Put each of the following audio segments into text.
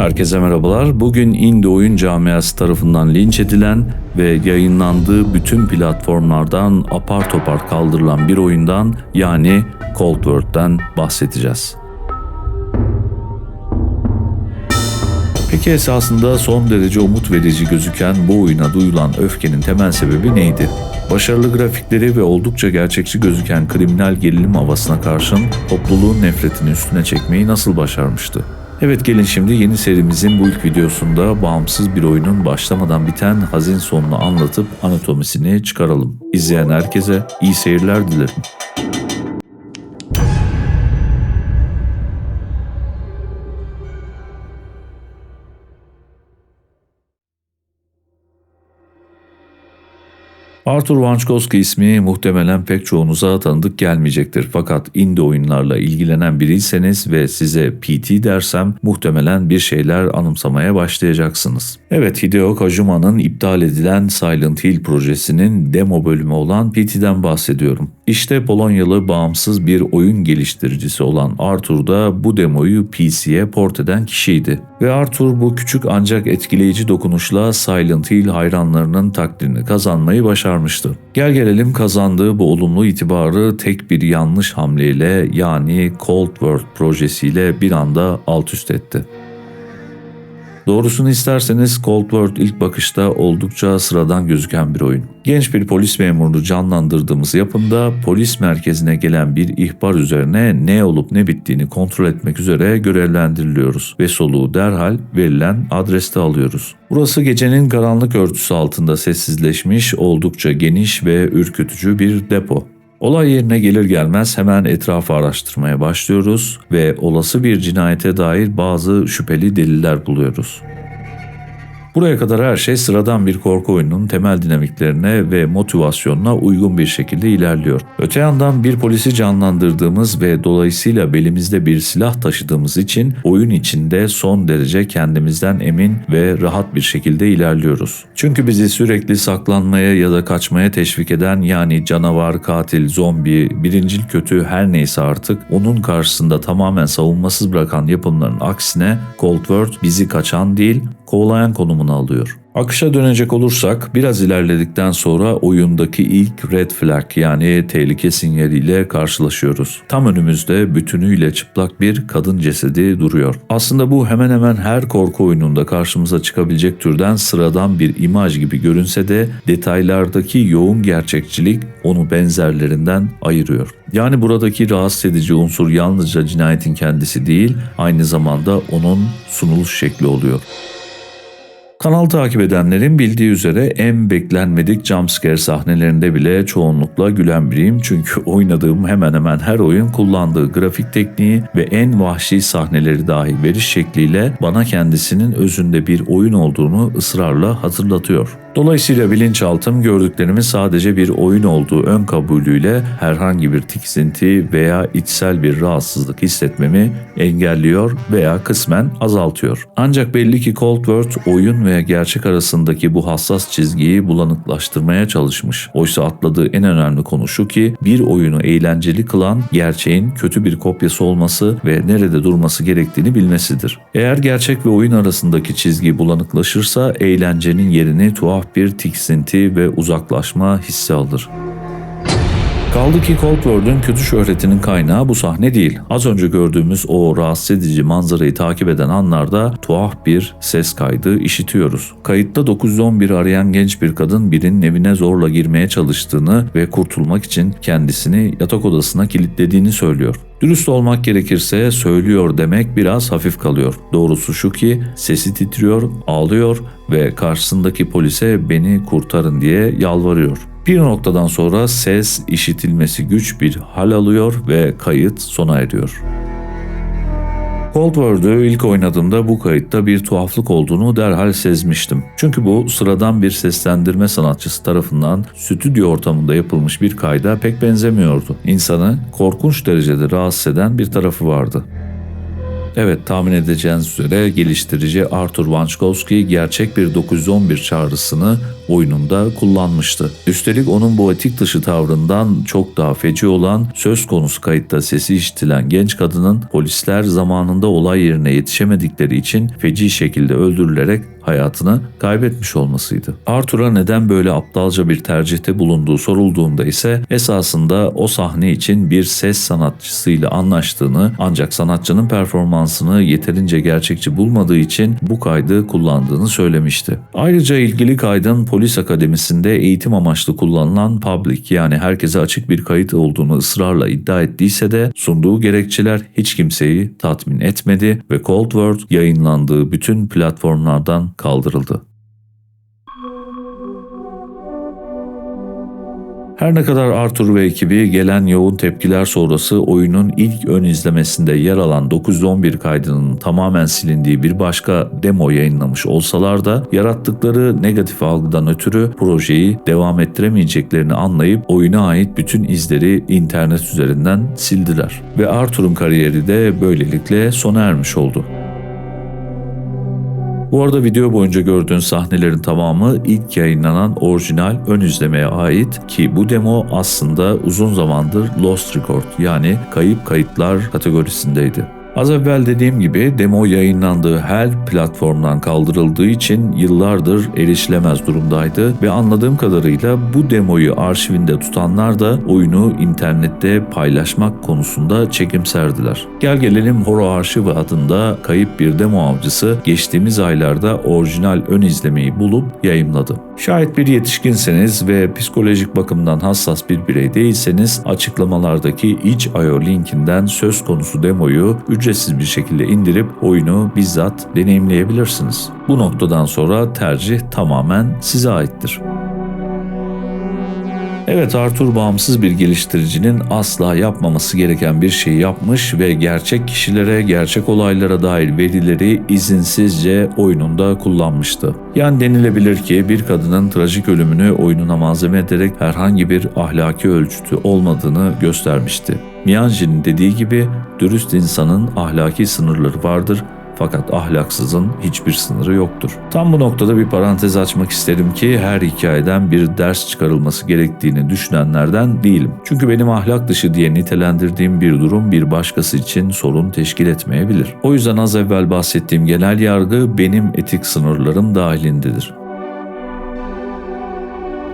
Herkese merhabalar. Bugün indie oyun camiası tarafından linç edilen ve yayınlandığı bütün platformlardan apar topar kaldırılan bir oyundan yani Cold World'den bahsedeceğiz. Peki esasında son derece umut verici gözüken bu oyuna duyulan öfkenin temel sebebi neydi? Başarılı grafikleri ve oldukça gerçekçi gözüken kriminal gerilim havasına karşın topluluğun nefretini üstüne çekmeyi nasıl başarmıştı? Evet gelin şimdi yeni serimizin bu ilk videosunda bağımsız bir oyunun başlamadan biten hazin sonunu anlatıp anatomisini çıkaralım. İzleyen herkese iyi seyirler dilerim. Arthur Wanchkowski ismi muhtemelen pek çoğunuza tanıdık gelmeyecektir. Fakat indie oyunlarla ilgilenen biriyseniz ve size PT dersem muhtemelen bir şeyler anımsamaya başlayacaksınız. Evet Hideo Kojima'nın iptal edilen Silent Hill projesinin demo bölümü olan PT'den bahsediyorum. İşte Polonyalı bağımsız bir oyun geliştiricisi olan Arthur da bu demoyu PC'ye port eden kişiydi. Ve Arthur bu küçük ancak etkileyici dokunuşla Silent Hill hayranlarının takdirini kazanmayı başarmıştı. Gel gelelim kazandığı bu olumlu itibarı tek bir yanlış hamleyle yani Cold World projesiyle bir anda alt üst etti. Doğrusunu isterseniz Cold World ilk bakışta oldukça sıradan gözüken bir oyun. Genç bir polis memurunu canlandırdığımız yapımda polis merkezine gelen bir ihbar üzerine ne olup ne bittiğini kontrol etmek üzere görevlendiriliyoruz ve soluğu derhal verilen adreste alıyoruz. Burası gecenin karanlık örtüsü altında sessizleşmiş, oldukça geniş ve ürkütücü bir depo. Olay yerine gelir gelmez hemen etrafı araştırmaya başlıyoruz ve olası bir cinayete dair bazı şüpheli deliller buluyoruz. Buraya kadar her şey sıradan bir korku oyununun temel dinamiklerine ve motivasyonuna uygun bir şekilde ilerliyor. Öte yandan bir polisi canlandırdığımız ve dolayısıyla belimizde bir silah taşıdığımız için oyun içinde son derece kendimizden emin ve rahat bir şekilde ilerliyoruz. Çünkü bizi sürekli saklanmaya ya da kaçmaya teşvik eden yani canavar, katil, zombi, birincil kötü her neyse artık onun karşısında tamamen savunmasız bırakan yapımların aksine Cold World bizi kaçan değil kovalayan konumunu alıyor. Akışa dönecek olursak biraz ilerledikten sonra oyundaki ilk red flag yani tehlike sinyaliyle karşılaşıyoruz. Tam önümüzde bütünüyle çıplak bir kadın cesedi duruyor. Aslında bu hemen hemen her korku oyununda karşımıza çıkabilecek türden sıradan bir imaj gibi görünse de detaylardaki yoğun gerçekçilik onu benzerlerinden ayırıyor. Yani buradaki rahatsız edici unsur yalnızca cinayetin kendisi değil, aynı zamanda onun sunuluş şekli oluyor. Kanal takip edenlerin bildiği üzere en beklenmedik jumpscare sahnelerinde bile çoğunlukla gülen biriyim. Çünkü oynadığım hemen hemen her oyun kullandığı grafik tekniği ve en vahşi sahneleri dahi veriş şekliyle bana kendisinin özünde bir oyun olduğunu ısrarla hatırlatıyor. Dolayısıyla bilinçaltım gördüklerimin sadece bir oyun olduğu ön kabulüyle herhangi bir tiksinti veya içsel bir rahatsızlık hissetmemi engelliyor veya kısmen azaltıyor. Ancak belli ki Cold World oyun ve gerçek arasındaki bu hassas çizgiyi bulanıklaştırmaya çalışmış. Oysa atladığı en önemli konu şu ki bir oyunu eğlenceli kılan gerçeğin kötü bir kopyası olması ve nerede durması gerektiğini bilmesidir. Eğer gerçek ve oyun arasındaki çizgi bulanıklaşırsa eğlencenin yerini tuhaf bir tiksinti ve uzaklaşma hissi alır. Kaldı ki Cold kötü şöhretinin kaynağı bu sahne değil. Az önce gördüğümüz o rahatsız edici manzarayı takip eden anlarda tuhaf bir ses kaydı işitiyoruz. Kayıtta 911 arayan genç bir kadın birinin evine zorla girmeye çalıştığını ve kurtulmak için kendisini yatak odasına kilitlediğini söylüyor. Dürüst olmak gerekirse söylüyor demek biraz hafif kalıyor. Doğrusu şu ki sesi titriyor, ağlıyor ve karşısındaki polise beni kurtarın diye yalvarıyor. Bir noktadan sonra ses işitilmesi güç bir hal alıyor ve kayıt sona eriyor. Cold World'ü ilk oynadığımda bu kayıtta bir tuhaflık olduğunu derhal sezmiştim. Çünkü bu sıradan bir seslendirme sanatçısı tarafından stüdyo ortamında yapılmış bir kayda pek benzemiyordu. İnsanı korkunç derecede rahatsız eden bir tarafı vardı. Evet tahmin edeceğiniz üzere geliştirici Arthur Wanchkowski gerçek bir 911 çağrısını oyununda kullanmıştı. Üstelik onun bu etik dışı tavrından çok daha feci olan söz konusu kayıtta sesi işitilen genç kadının polisler zamanında olay yerine yetişemedikleri için feci şekilde öldürülerek hayatını kaybetmiş olmasıydı. Arthur'a neden böyle aptalca bir tercihte bulunduğu sorulduğunda ise esasında o sahne için bir ses sanatçısıyla anlaştığını ancak sanatçının performansını yeterince gerçekçi bulmadığı için bu kaydı kullandığını söylemişti. Ayrıca ilgili kaydın polis akademisinde eğitim amaçlı kullanılan public yani herkese açık bir kayıt olduğunu ısrarla iddia ettiyse de sunduğu gerekçeler hiç kimseyi tatmin etmedi ve Cold Word yayınlandığı bütün platformlardan kaldırıldı. Her ne kadar Arthur ve ekibi gelen yoğun tepkiler sonrası oyunun ilk ön izlemesinde yer alan 911 kaydının tamamen silindiği bir başka demo yayınlamış olsalar da yarattıkları negatif algıdan ötürü projeyi devam ettiremeyeceklerini anlayıp oyuna ait bütün izleri internet üzerinden sildiler. Ve Arthur'un kariyeri de böylelikle sona ermiş oldu. Bu arada video boyunca gördüğün sahnelerin tamamı ilk yayınlanan orijinal ön izlemeye ait ki bu demo aslında uzun zamandır Lost Record yani kayıp kayıtlar kategorisindeydi. Az evvel dediğim gibi demo yayınlandığı her platformdan kaldırıldığı için yıllardır erişilemez durumdaydı ve anladığım kadarıyla bu demoyu arşivinde tutanlar da oyunu internette paylaşmak konusunda çekimserdiler. Gel gelelim Horo Arşivi adında kayıp bir demo avcısı geçtiğimiz aylarda orijinal ön izlemeyi bulup yayımladı. Şayet bir yetişkinseniz ve psikolojik bakımdan hassas bir birey değilseniz açıklamalardaki itch.io linkinden söz konusu demoyu ücretsiz bir şekilde indirip oyunu bizzat deneyimleyebilirsiniz. Bu noktadan sonra tercih tamamen size aittir. Evet Arthur bağımsız bir geliştiricinin asla yapmaması gereken bir şey yapmış ve gerçek kişilere, gerçek olaylara dair verileri izinsizce oyununda kullanmıştı. Yani denilebilir ki bir kadının trajik ölümünü oyununa malzeme ederek herhangi bir ahlaki ölçütü olmadığını göstermişti. Mianji'nin dediği gibi dürüst insanın ahlaki sınırları vardır fakat ahlaksızın hiçbir sınırı yoktur. Tam bu noktada bir parantez açmak isterim ki her hikayeden bir ders çıkarılması gerektiğini düşünenlerden değilim. Çünkü benim ahlak dışı diye nitelendirdiğim bir durum bir başkası için sorun teşkil etmeyebilir. O yüzden az evvel bahsettiğim genel yargı benim etik sınırlarım dahilindedir.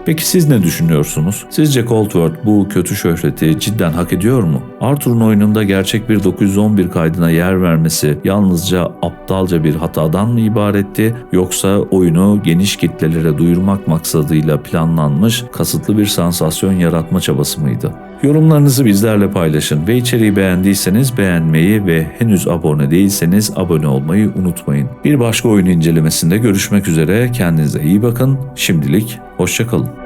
Peki siz ne düşünüyorsunuz? Sizce Coldwell bu kötü şöhreti cidden hak ediyor mu? Arthur'un oyununda gerçek bir 911 kaydına yer vermesi yalnızca aptalca bir hatadan mı ibaretti yoksa oyunu geniş kitlelere duyurmak maksadıyla planlanmış kasıtlı bir sansasyon yaratma çabası mıydı? Yorumlarınızı bizlerle paylaşın ve içeriği beğendiyseniz beğenmeyi ve henüz abone değilseniz abone olmayı unutmayın. Bir başka oyun incelemesinde görüşmek üzere. Kendinize iyi bakın. Şimdilik hoşçakalın.